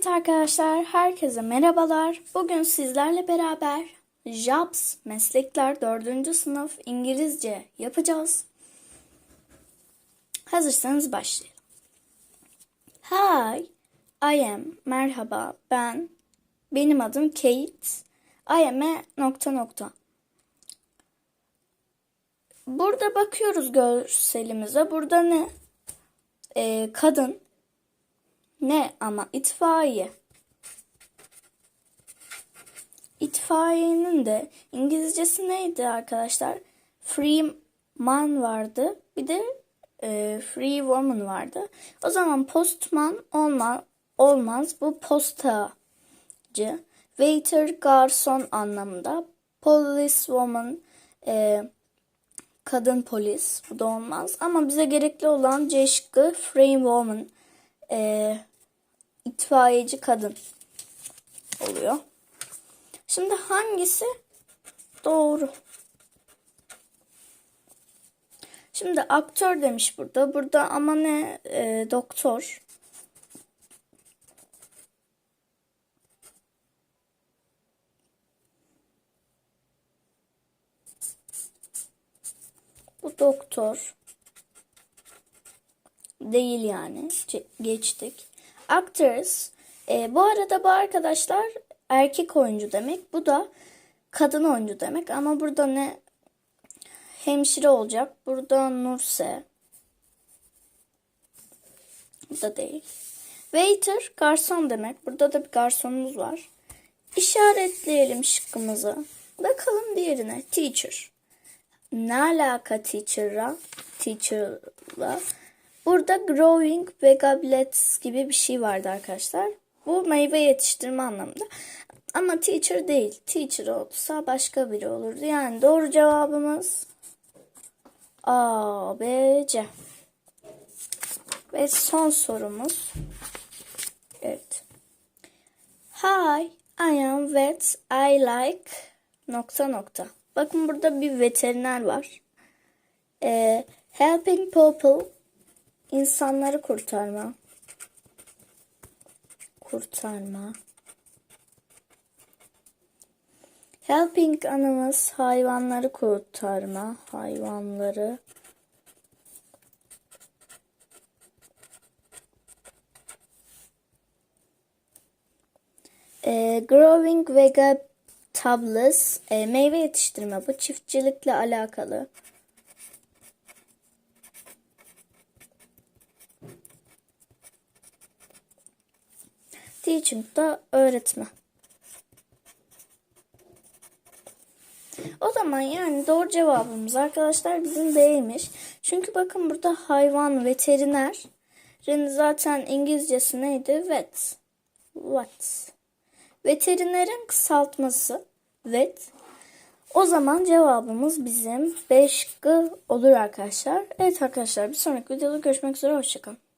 Evet arkadaşlar, herkese merhabalar. Bugün sizlerle beraber JOBS Meslekler 4. sınıf İngilizce yapacağız. Hazırsanız başlayalım. Hi, I am, merhaba, ben, benim adım Kate. I am a nokta nokta. Burada bakıyoruz görselimize. Burada ne? Ee, kadın. Ne ama itfaiye. İtfaiyenin de İngilizcesi neydi arkadaşlar? Free man vardı. Bir de e, free woman vardı. O zaman postman olma, olmaz. Bu postacı. Waiter garson anlamında. Police woman e, kadın polis. Bu da olmaz. Ama bize gerekli olan C şıkkı free woman. E, itfaiyeci kadın oluyor. Şimdi hangisi doğru? Şimdi aktör demiş burada. Burada ama ne e, doktor. Bu doktor. Değil yani. Geçtik. Actors. E, bu arada bu arkadaşlar erkek oyuncu demek. Bu da kadın oyuncu demek. Ama burada ne? Hemşire olacak. Burada Nurse. Bu da değil. Waiter garson demek. Burada da bir garsonumuz var. İşaretleyelim şıkkımızı. Bakalım diğerine. Teacher. Ne alaka teacher'la? Teacher'la. Burada growing vegetables gibi bir şey vardı arkadaşlar. Bu meyve yetiştirme anlamında. Ama teacher değil. Teacher olsa başka biri olurdu. Yani doğru cevabımız A, B, C. Ve son sorumuz. Evet. Hi, I am vet. I like nokta nokta. Bakın burada bir veteriner var. Ee, helping people insanları kurtarma. Kurtarma. Helping animals hayvanları kurtarma. Hayvanları E, growing vegetables e, meyve yetiştirme bu çiftçilikle alakalı. Teaching da öğretme. O zaman yani doğru cevabımız arkadaşlar bizim D'ymiş. Çünkü bakın burada hayvan veteriner. Zaten İngilizcesi neydi? Vet. What? Veterinerin kısaltması vet. O zaman cevabımız bizim 5 şıkkı olur arkadaşlar. Evet arkadaşlar bir sonraki videoda görüşmek üzere. Hoşçakalın.